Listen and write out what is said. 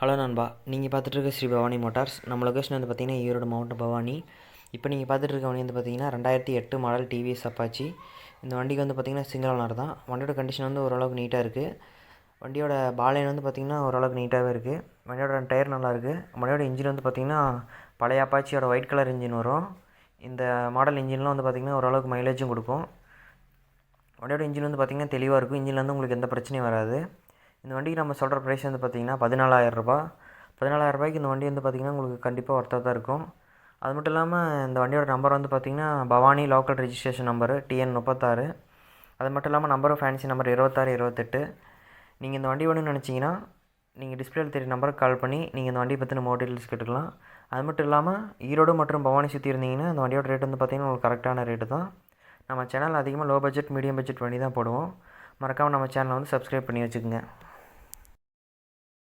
Hello நண்பா நீங்கள் பார்த்துட்ருக்க ஸ்ரீ பவானி மோட்டார்ஸ். நம்ம லொக்கேஷன் வந்து பார்த்தீங்கன்னா ஈரோடு மாவட்டம் பவானி. இப்போ நீங்கள் பார்த்துட்டு வண்டி வந்து பார்த்தீங்கன்னா ரெண்டாயிரத்தி எட்டு மாடல் டிவிஎஸ் அப்பாச்சி இந்த வண்டிக்கு வந்து பார்த்தீங்கன்னா சிங்கிள் ஓனர் தான். வண்டியோட கண்டிஷன் வந்து ஓரளவுக்கு நீட்டாக இருக்குது வண்டியோட பாலைன் வந்து பார்த்திங்கன்னா ஓரளவுக்கு நீட்டாகவே இருக்குது வண்டியோட டயர் நல்லாயிருக்கு வண்டியோட இன்ஜின் வந்து பார்த்திங்கன்னா பழைய அப்பாச்சியோட ஒயிட் கலர் இன்ஜின் வரும். இந்த மாடல் இன்ஜின்லாம் வந்து பார்த்திங்கன்னா ஓரளவுக்கு மைலேஜும் கொடுக்கும். வண்டியோட இன்ஜின் வந்து பார்த்திங்கன்னா தெளிவாக இருக்கும். இன்ஜினில் வந்து உங்களுக்கு எந்த பிரச்சனையும் வராது. இந்த வண்டிக்கு நம்ம சொல்கிற ப்ரைஸ் வந்து பார்த்திங்கன்னா பதினாலாயிரரூபா பதினாலாயிரரூபாய்க்கு இந்த வண்டி வந்து பார்த்திங்கன்னா உங்களுக்கு கண்டிப்பாக ஒர்த்தாக தான் இருக்கும். அது மட்டும் இல்லாமல் இந்த வண்டியோட நம்பர் வந்து பார்த்திங்கன்னா Bhavani local registration number TN முப்பத்தாறு. அது மட்டும் இல்லாமல் நம்பரும் ஃபேன்சி நம்பர் இருபத்தாறு இருபத்தெட்டு. நீங்கள் இந்த வண்டி வேணும்னு நினச்சிங்கன்னா நீங்கள் டிஸ்பிளேல தெரிய நம்பருக்கு கால் பண்ணி நீங்கள் இந்த வண்டியை பற்றின மோர் டீட்டெயில்ஸ் கேட்டுக்கலாம். அது மட்டும் இல்லாமல் ஈரோடு மற்றும் பவானி சுற்றி இருந்தீங்கன்னா இந்த வண்டியோட ரேட் வந்து பார்த்திங்கன்னா உங்களுக்கு கரெக்டான ரேட்டு தான். நம்ம சேனல் அதிகமாக லோ பட்ஜெட் மீடியம் பட்ஜெட் வண்டி தான் போடுவோம். மறக்காமல் நம்ம சேனலை வந்து சப்ஸ்கிரைப் பண்ணி வச்சுக்கோங்க.